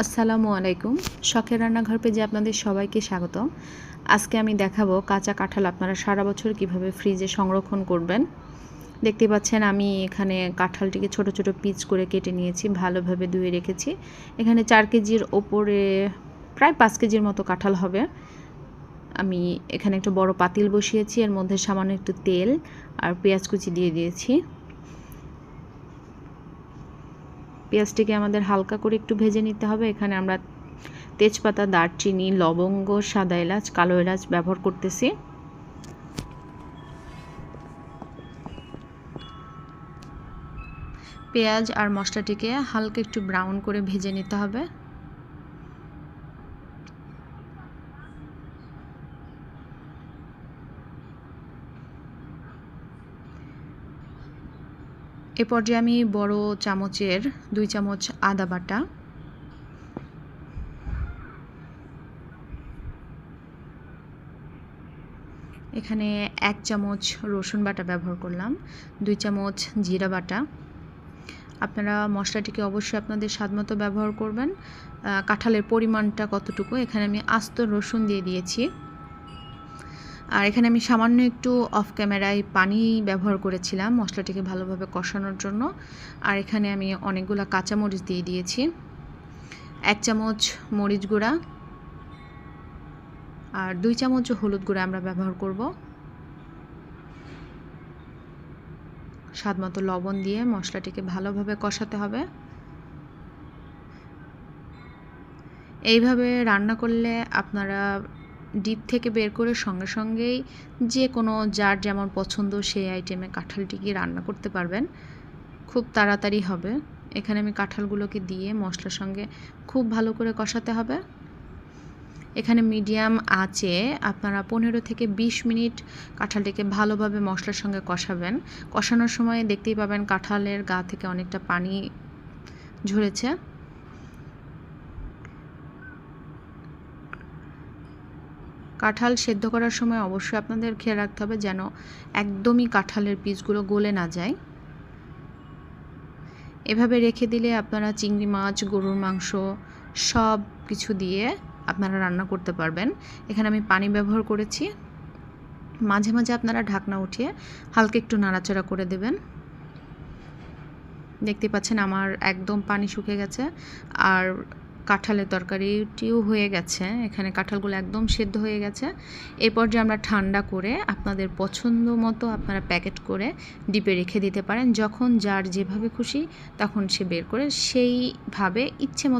আসসালামু আলাইকুম। শখের রান্নাঘর পেজে আপনাদের সবাইকে স্বাগত আজকে আমি দেখাবো কাঁচা কাঁঠাল আপনারা সারা বছর কীভাবে ফ্রিজে সংরক্ষণ করবেন। দেখতে পাচ্ছেন আমি এখানে কাঁঠালটিকে ছোট ছোট পিচ করে কেটে নিয়েছি, ভালোভাবে ধুয়ে রেখেছি। এখানে চার কেজির ওপরে প্রায় পাঁচ কেজির মতো কাঁঠাল হবে। আমি এখানে একটা বড় পাতিল বসিয়েছি, এর মধ্যে সামান্য একটু তেল আর পেঁয়াজ কুচি দিয়ে দিয়েছি। পেঁয়াজটিকে আমাদের হালকা করে একটু ভেজে নিতে হবে। এখানে আমরা তেজপাতা, দারচিনি, লবঙ্গ, সাদা এলাচ, কালো এলাচ ব্যবহার করতেছি। পেঁয়াজ আর মশলাটিকে হালকা একটু ব্রাউন করে ভেজে নিতে হবে। এ পর্যায়ে আমি বড় চামচের দুই চামচ আদা বাটা, এখানে এক চামচ রসুন বাটা ব্যবহার করলাম, দুই চামচ জিরা বাটা। আপনারা মশলাটিকে অবশ্যই আপনাদের স্বাদমতো ব্যবহার করবেন। কাঁঠালের পরিমাণটা কতটুকু, এখানে আমি আস্ত রসুন দিয়ে দিয়েছি। আর এখানে আমি সামান্য একটু অফ ক্যামেরায় পানি ব্যবহার করেছিলাম মশলাটিকে ভালোভাবে কষানোর জন্য। আর এখানে আমি অনেকগুলো কাঁচামরিচ দিয়ে দিয়েছি। এক চামচ মরিচ গুঁড়া আর দুই চামচ হলুদ গুঁড়া আমরা ব্যবহার করব। স্বাদ মতো লবণ দিয়ে মশলাটিকে ভালোভাবে কষাতে হবে। এইভাবে রান্না করলে আপনারা ডিপ থেকে বের করে সঙ্গে সঙ্গেই যে কোনো যার যেমন পছন্দ সেই আইটেমে কাঁঠালটিকে রান্না করতে পারবেন। খুব তাড়াতাড়ি হবে। এখানে আমি কাঁঠালগুলোকে দিয়ে মশলার সঙ্গে খুব ভালো করে কষাতে হবে। এখানে মিডিয়াম আঁচে আপনারা পনেরো থেকে বিশ মিনিট কাঁঠালটিকে ভালোভাবে মশলার সঙ্গে কষাবেন। কষানোর সময় দেখতেই পাবেন কাঁঠালের গা থেকে অনেকটা পানি ঝরেছে। কাঁঠাল সেদ্ধ করার সময় অবশ্যই আপনাদের খেয়াল রাখতে হবে যেন একদমই কাঁঠালের পিসগুলো গলে না যায়। এভাবে রেখে দিলে আপনারা চিংড়ি মাছ, গরুর মাংস সব কিছু দিয়ে আপনারা রান্না করতে পারবেন। এখানে আমি পানি ব্যবহার করেছি। মাঝে মাঝে আপনারা ঢাকনা উঠিয়ে হালকা একটু নাড়াচাড়া করে দেবেন। দেখতে পাচ্ছেন আমার একদম পানি শুকে গেছে। আর কাঁঠালের তরকারিটিও হয়ে গেছে। এখানে কাঁঠালগুলো একদম সেদ্ধ হয়ে গেছে। এরপর যে আমরা ঠান্ডা করে আপনাদের পছন্দ মতো আপনারা প্যাকেট করে ডিপে রেখে দিতে পারেন। যখন যার যেভাবে খুশি তখন সে বের করে সেইভাবে ইচ্ছে